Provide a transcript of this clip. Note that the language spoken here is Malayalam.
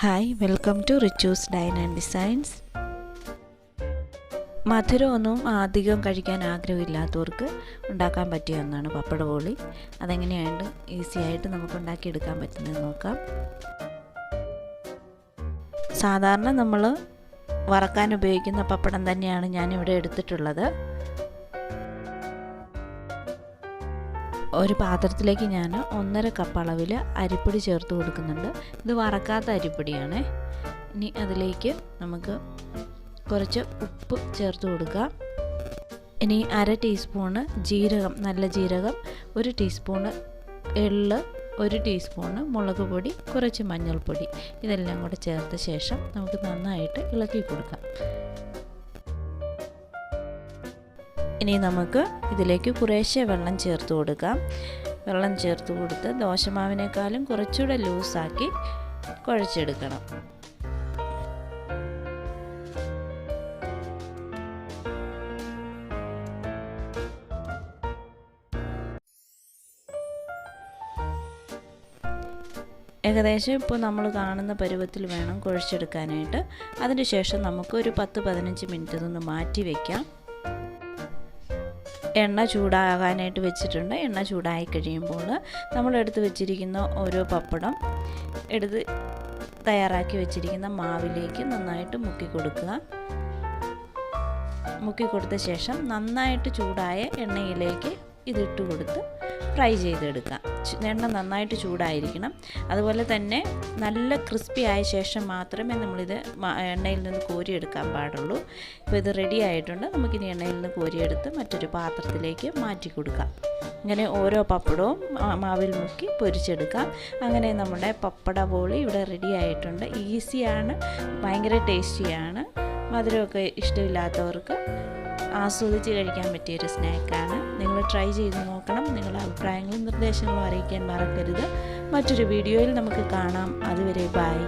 Hi welcome to Richu's dine and designs മധുരമൊന്നും അധികം കഴിക്കാൻ ആഗ്രഹമില്ലാത്തവർക്ക് ഉണ്ടാക്കാൻ പറ്റിയ ഒന്നാണ് പപ്പട പോളി അതെങ്ങനെയാണ് ഈസി ആയിട്ട് നമുക്ക് ഉണ്ടാക്കിയെടുക്കാൻ പറ്റുന്നത് നോക്കാം. സാധാരണ നമ്മൾ വറക്കാൻ ഉപയോഗിക്കുന്ന പപ്പടം തന്നെയാണ് ഞാനിവിടെ എടുത്തിട്ടുള്ളത്. ഒരു പാത്രത്തിലേക്ക് ഞാൻ ഒന്നര കപ്പ് അളവിൽ അരിപ്പൊടി ചേർത്ത് കൊടുക്കുന്നുണ്ട്. ഇത് വറക്കാത്ത അരിപ്പൊടിയാണ്. ഇനി അതിലേക്ക് നമുക്ക് കുറച്ച് ഉപ്പ് ചേർത്ത് കൊടുക്കാം. ഇനി അര ടീസ്പൂണ് ജീരകം നല്ല ജീരകം ഒരു ടീസ്പൂണ് എള്ള് ഒരു ടീസ്പൂണ് മുളക് പൊടി കുറച്ച് മഞ്ഞൾപ്പൊടി. ഇതെല്ലാം കൂടെ ചേർത്ത ശേഷം നമുക്ക് നന്നായിട്ട് ഇളക്കി കൊടുക്കാം. ഇനി നമുക്ക് ഇതിലേക്ക് കുറേശ്ശെ വെള്ളം ചേർത്ത് കൊടുക്കാം. വെള്ളം ചേർത്ത് കൊടുത്ത് ദോശമാവിനേക്കാളും കുറച്ചുകൂടെ ലൂസാക്കി കുഴച്ചെടുക്കണം. ഏകദേശം ഇപ്പോൾ നമ്മൾ കാണുന്ന പരുവത്തിൽ വേണം കുഴച്ചെടുക്കാനായിട്ട്. അതിനുശേഷം നമുക്ക് ഒരു പത്ത് പതിനഞ്ച് മിനിറ്റ് ഇതൊന്ന് മാറ്റി വയ്ക്കാം എണ്ണ ചൂടാകാനായിട്ട് വെച്ചിട്ടുണ്ട്. എണ്ണ ചൂടായി കഴിയുമ്പോൾ നമ്മൾ എടുത്ത് വെച്ചിരിക്കുന്ന ഓരോ പപ്പടം എടുത്ത് തയ്യാറാക്കി വെച്ചിരിക്കുന്ന മാവിലേക്ക് നന്നായിട്ട് മുക്കി കൊടുക്കുക. മുക്കി കൊടുത്ത ശേഷം നന്നായിട്ട് ചൂടായ എണ്ണയിലേക്ക് ഇതിട്ട് കൊടുത്ത് ഫ്രൈ ചെയ്തെടുക്കാം എണ്ണ നന്നായിട്ട് ചൂടായിരിക്കണം. അതുപോലെ തന്നെ നല്ല ക്രിസ്പി ആയ ശേഷം മാത്രമേ നമ്മളിത് എണ്ണയിൽ നിന്ന് കോരിയെടുക്കാൻ പാടുള്ളൂ. ഇപ്പോൾ ഇത് റെഡി ആയിട്ടുണ്ട്. നമുക്കിനി എണ്ണയിൽ നിന്ന് കോരിയെടുത്ത് മറ്റൊരു പാത്രത്തിലേക്ക് മാറ്റി കൊടുക്കാം. ഇങ്ങനെ ഓരോ പപ്പടവും മാവിൽ മുക്കി പൊരിച്ചെടുക്കാം. അങ്ങനെ നമ്മുടെ പപ്പട ബോളി ഇവിടെ റെഡി ആയിട്ടുണ്ട്. ഈസിയാണ് ഭയങ്കര ടേസ്റ്റിയാണ് മധുരമൊക്കെ ഇഷ്ടമില്ലാത്തവർക്ക് ആസ്വദിച്ച് കഴിക്കാൻ പറ്റിയൊരു സ്നാക്കാണ് നിങ്ങൾ ട്രൈ ചെയ്ത് നോക്കണം. നിങ്ങളുടെ അഭിപ്രായങ്ങളും നിർദ്ദേശങ്ങളും അറിയിക്കാൻ മറക്കരുത്. മറ്റൊരു വീഡിയോയിൽ നമുക്ക് കാണാം. അതുവരെ ബായ്